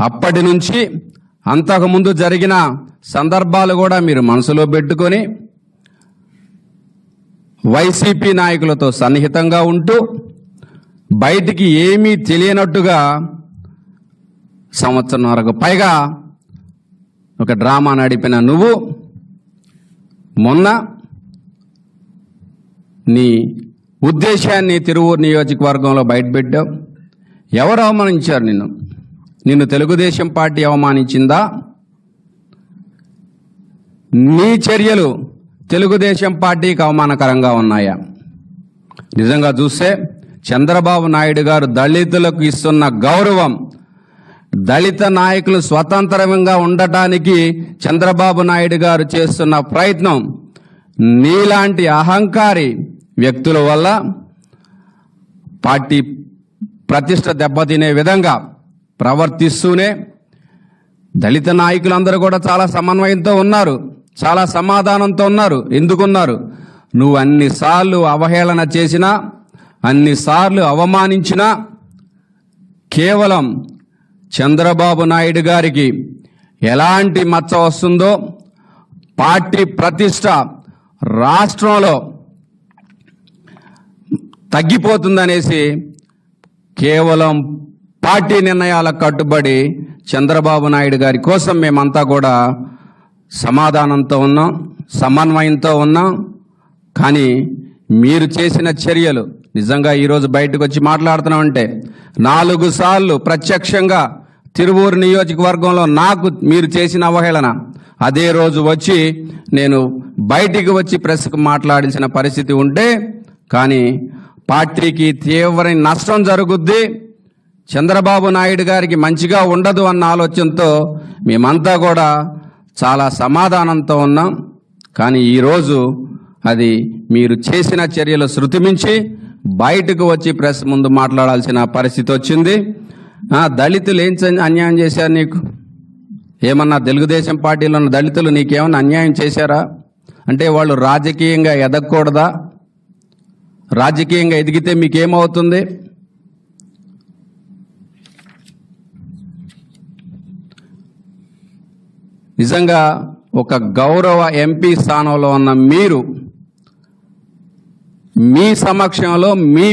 అప్పటి నుంచి అంతకుముందు జరిగిన సందర్భాలు కూడా మీరు మనసులో పెట్టుకొని వైసీపీ నాయకులతో సన్నిహితంగా ఉంటూ బయటికి ఏమీ తెలియనట్టుగా సంవత్సరంన్నరకు పైగా ఒక డ్రామా నడిపిన నువ్వు మొన్న నీ ఉద్దేశాన్ని తిరువూరు నియోజకవర్గంలో బయటపెట్టావు. ఎవరు అవమానించారు నిన్ను? నిన్ను తెలుగుదేశం పార్టీ అవమానించిందా? నీ చర్యలు తెలుగుదేశం పార్టీకి అవమానకరంగా ఉన్నాయా? నిజంగా చూస్తే చంద్రబాబు నాయుడు గారు దళితులకు ఇస్తున్న గౌరవం దళిత నాయకులు స్వతంత్రంగా ఉండటానికి చంద్రబాబు నాయుడు గారు చేస్తున్న ప్రయత్నం నీలాంటి అహంకారి వ్యక్తుల వల్ల పార్టీ ప్రతిష్ట దెబ్బతినే విధంగా ప్రవర్తిస్తూనే దళిత నాయకులందరూ కూడా చాలా సమన్వయంతో ఉన్నారు చాలా సమాధానంతో ఉన్నారు ఎందుకున్నారు? నువ్వు అన్నిసార్లు అవహేళన చేసినా అన్నిసార్లు అవమానించినా కేవలం చంద్రబాబు నాయుడు గారికి ఎలాంటి మచ్చ వస్తుందో పార్టీ ప్రతిష్ట రాష్ట్రంలో తగ్గిపోతుందనేసి కేవలం పార్టీ నిర్ణయాలకు కట్టుబడి చంద్రబాబు నాయుడు గారి కోసం మేమంతా కూడా సమాధానంతో ఉన్నాం సమన్వయంతో ఉన్నాం. కానీ మీరు చేసిన చర్యలు నిజంగా ఈరోజు బయటకు వచ్చి మాట్లాడుతున్నామంటే నాలుగు సార్లు ప్రత్యక్షంగా తిరువూరు నియోజకవర్గంలో నాకు మీరు చేసిన అవహేళన. అదే రోజు వచ్చి నేను బయటికి వచ్చి ప్రెస్కు మాట్లాడించిన పరిస్థితి ఉంటే కానీ పార్టీకి తీవ్ర నష్టం జరుగుద్ది. చంద్రబాబు నాయుడు గారికి మంచిగా ఉండదు అన్న ఆలోచనతో మేమంతా కూడా చాలా సమాధానంతో ఉన్నాం. కానీ ఈరోజు అది మీరు చేసిన చర్యలు శృతిమించి బయటకు వచ్చి ప్రెస్ ముందు మాట్లాడాల్సిన పరిస్థితి వచ్చింది. దళితులు ఏం అన్యాయం చేశారు నీకు? ఏమన్నా తెలుగుదేశం పార్టీలో ఉన్న దళితులు నీకేమన్నా అన్యాయం చేశారా? అంటే వాళ్ళు రాజకీయంగా ఎదగకూడదా? రాజకీయంగా ఎదిగితే మీకేమవుతుంది? నిజంగా ఒక గౌరవ ఎంపీ స్థానంలో ఉన్న మీరు మీ సమక్షంలో మీ